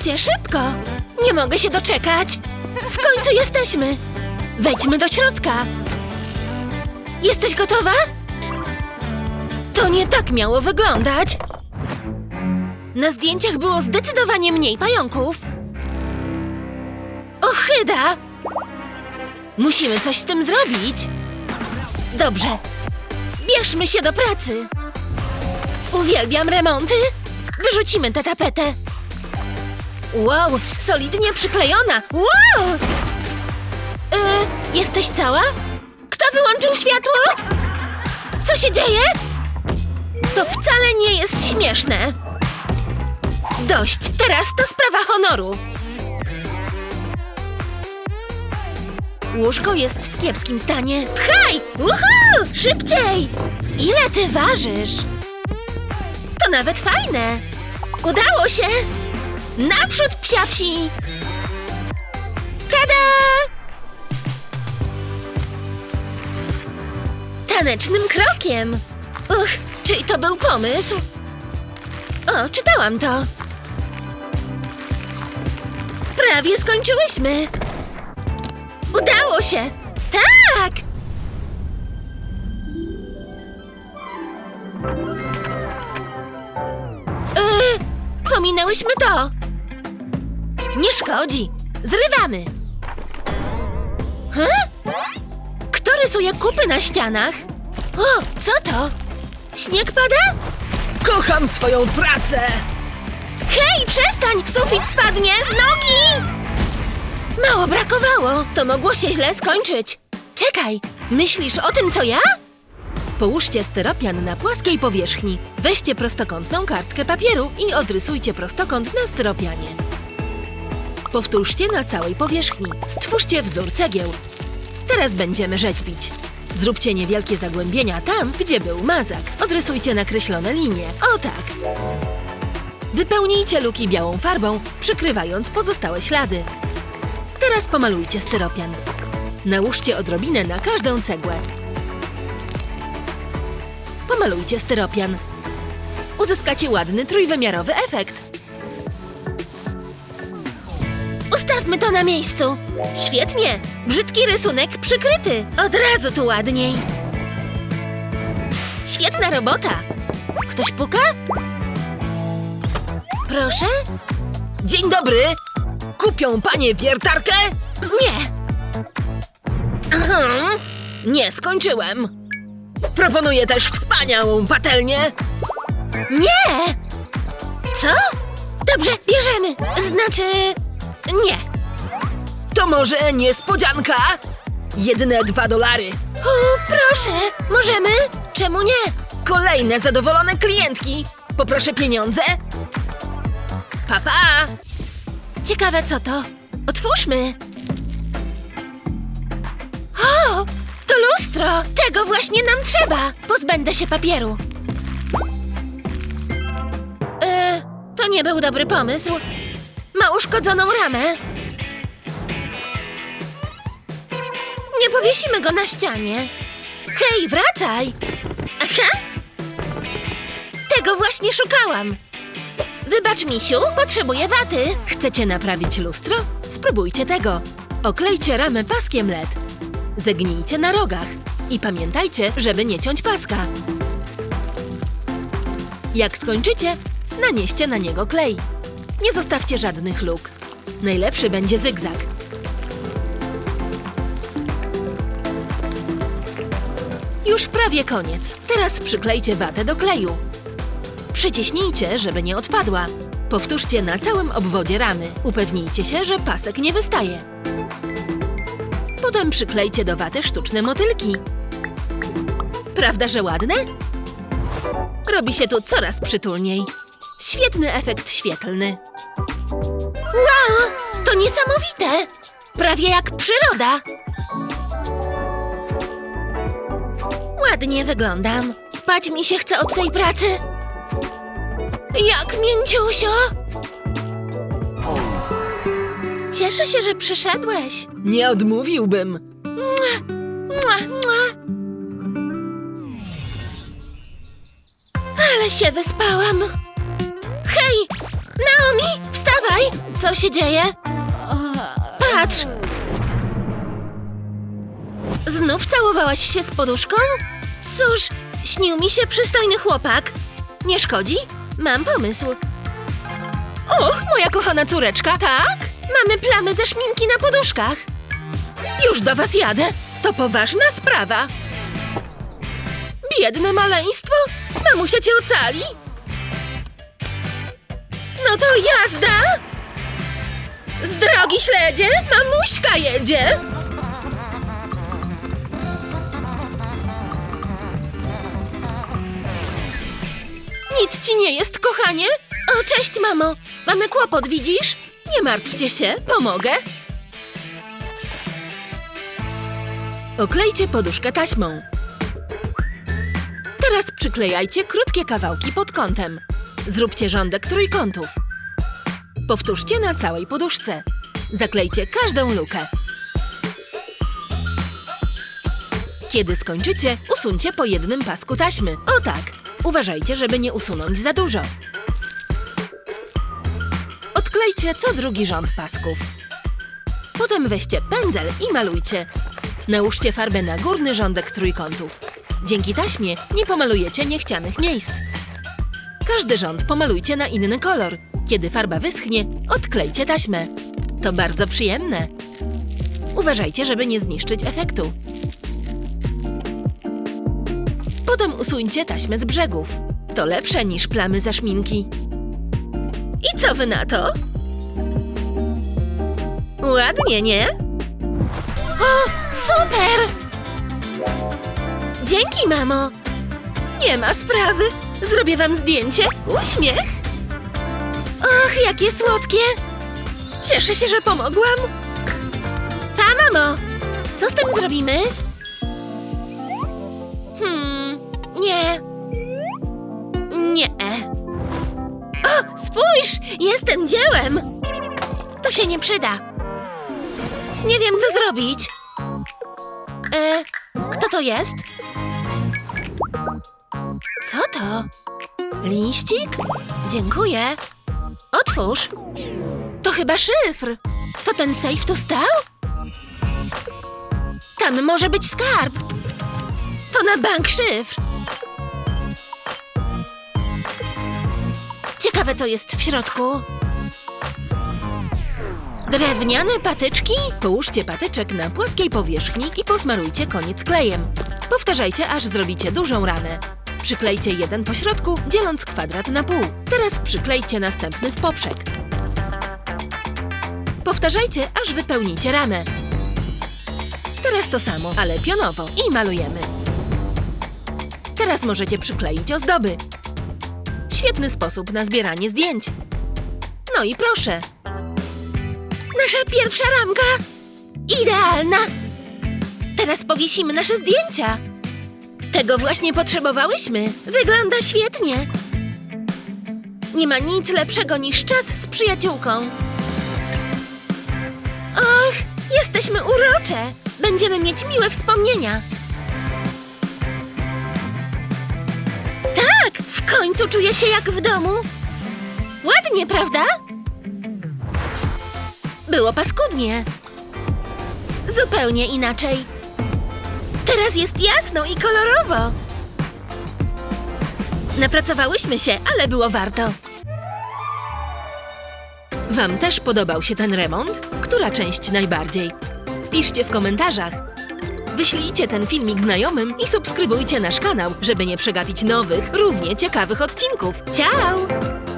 Wreszcie, szybko! Nie mogę się doczekać! W końcu jesteśmy! Wejdźmy do środka! Jesteś gotowa? To nie tak miało wyglądać! Na zdjęciach było zdecydowanie mniej pająków. Ochyda! Musimy coś z tym zrobić. Dobrze. Bierzmy się do pracy. Uwielbiam remonty. Wyrzucimy tę tapetę. Wow, solidnie przyklejona. Wow! Y, jesteś cała? Kto wyłączył światło? Co się dzieje? To wcale nie jest śmieszne. Dość, teraz to sprawa honoru. Łóżko jest w kiepskim stanie. Pchaj! Uhu! Szybciej! Ile ty ważysz? To nawet fajne. Udało się! Naprzód, psiapsi! Tada! Tanecznym krokiem. Uch, czyj to był pomysł? O, czytałam to. Prawie skończyłyśmy. Udało się! Tak! Yy, pominęłyśmy to. Nie szkodzi. Zrywamy. Huh? Kto rysuje kupy na ścianach? O, co to? Śnieg pada? Kocham swoją pracę! Hej, przestań! Sufit spadnie! W nogi! Mało brakowało. To mogło się źle skończyć. Czekaj, myślisz o tym, co ja? Połóżcie styropian na płaskiej powierzchni. Weźcie prostokątną kartkę papieru i odrysujcie prostokąt na styropianie. Powtórzcie na całej powierzchni. Stwórzcie wzór cegieł. Teraz będziemy rzeźbić. Zróbcie niewielkie zagłębienia tam, gdzie był mazak. Odrysujcie nakreślone linie. O tak. Wypełnijcie luki białą farbą, przykrywając pozostałe ślady. Teraz pomalujcie styropian. Nałóżcie odrobinę na każdą cegłę. Pomalujcie styropian. Uzyskacie ładny trójwymiarowy efekt. Ustawmy to na miejscu. Świetnie! Brzydki rysunek przykryty. Od razu tu ładniej. Świetna robota. Ktoś puka? Proszę? Dzień dobry! Kupią panie wiertarkę? Nie. Aha. Nie, skończyłem. Proponuję też wspaniałą patelnię. Nie! Co? Dobrze, bierzemy. Znaczy... Nie. To może niespodzianka? Jedne dwa dolary. O, proszę, możemy? Czemu nie? Kolejne zadowolone klientki. Poproszę pieniądze. Papa! Pa. Ciekawe co to. Otwórzmy. O, to lustro. Tego właśnie nam trzeba. Pozbędę się papieru. E, to nie był dobry pomysł. Ma uszkodzoną ramę. Powiesimy go na ścianie. Hej, wracaj! Aha! Tego właśnie szukałam. Wybacz, misiu, potrzebuję waty. Chcecie naprawić lustro? Spróbujcie tego. Oklejcie ramę paskiem LED. Zegnijcie na rogach. I pamiętajcie, żeby nie ciąć paska. Jak skończycie, nanieście na niego klej. Nie zostawcie żadnych luk. Najlepszy będzie zygzak. Już prawie koniec. Teraz przyklejcie watę do kleju. Przyciśnijcie, żeby nie odpadła. Powtórzcie na całym obwodzie ramy. Upewnijcie się, że pasek nie wystaje. Potem przyklejcie do waty sztuczne motylki. Prawda, że ładne? Robi się tu coraz przytulniej. Świetny efekt świetlny. Wow, to niesamowite! Prawie jak przyroda. Ładnie wyglądam. Spać mi się chce od tej pracy. Jak mięciusio! Cieszę się, że przyszedłeś. Nie odmówiłbym. Mua, mua. Ale się wyspałam. Hej, Naomi, wstawaj! Co się dzieje? Patrz! Znów całowałaś się z poduszką? Cóż, śnił mi się przystojny chłopak. Nie szkodzi? Mam pomysł. Och, moja kochana córeczka, tak? Mamy plamy ze szminki na poduszkach. Już do was jadę. To poważna sprawa. Biedne maleństwo. Mamusia cię ocali. No to jazda! Z drogi śledzie, mamuśka jedzie! Nic ci nie jest, kochanie? O, cześć, mamo! Mamy kłopot, widzisz? Nie martwcie się, pomogę. Oklejcie poduszkę taśmą. Teraz przyklejajcie krótkie kawałki pod kątem. Zróbcie rządek trójkątów. Powtórzcie na całej poduszce. Zaklejcie każdą lukę. Kiedy skończycie, usuńcie po jednym pasku taśmy. O tak! Uważajcie, żeby nie usunąć za dużo. Odklejcie co drugi rząd pasków. Potem weźcie pędzel i malujcie. Nałóżcie farbę na górny rządek trójkątów. Dzięki taśmie nie pomalujecie niechcianych miejsc. Każdy rząd pomalujcie na inny kolor. Kiedy farba wyschnie, odklejcie taśmę. To bardzo przyjemne. Uważajcie, żeby nie zniszczyć efektu. Potem usuńcie taśmę z brzegów. To lepsze niż plamy za szminki. I co wy na to? Ładnie, nie? O, super! Dzięki, mamo! Nie ma sprawy. Zrobię wam zdjęcie. Uśmiech. Och, jakie słodkie! Cieszę się, że pomogłam. Pa, mamo! Co z tym zrobimy? Hmm, nie. Nie. O, spójrz! Jestem dziełem! To się nie przyda. Nie wiem, co zrobić. E, kto to jest? Co to? Liścik? Dziękuję. Otwórz. To chyba szyfr. To ten sejf tu stał? Tam może być skarb. To na bank szyfr. Ciekawe, co jest w środku. Drewniane patyczki? Połóżcie patyczek na płaskiej powierzchni i posmarujcie koniec klejem. Powtarzajcie, aż zrobicie dużą ramę. Przyklejcie jeden po środku, dzieląc kwadrat na pół. Teraz przyklejcie następny w poprzek. Powtarzajcie, aż wypełnicie ramę. Teraz to samo, ale pionowo i malujemy. Teraz możecie przykleić ozdoby. Świetny sposób na zbieranie zdjęć. No i proszę, Nasza pierwsza ramka! Idealna! Teraz powiesimy nasze zdjęcia. Tego właśnie potrzebowałyśmy. Wygląda świetnie. Nie ma nic lepszego niż czas z przyjaciółką. Och, jesteśmy urocze. Będziemy mieć miłe wspomnienia. Końcu czuję się jak w domu. Ładnie, prawda? Było paskudnie. Zupełnie inaczej. Teraz jest jasno i kolorowo. Napracowałyśmy się, ale było warto. Wam też podobał się ten remont? Która część najbardziej? Piszcie w komentarzach. Wyślijcie ten filmik znajomym i subskrybujcie nasz kanał, żeby nie przegapić nowych, równie ciekawych odcinków. Ciao!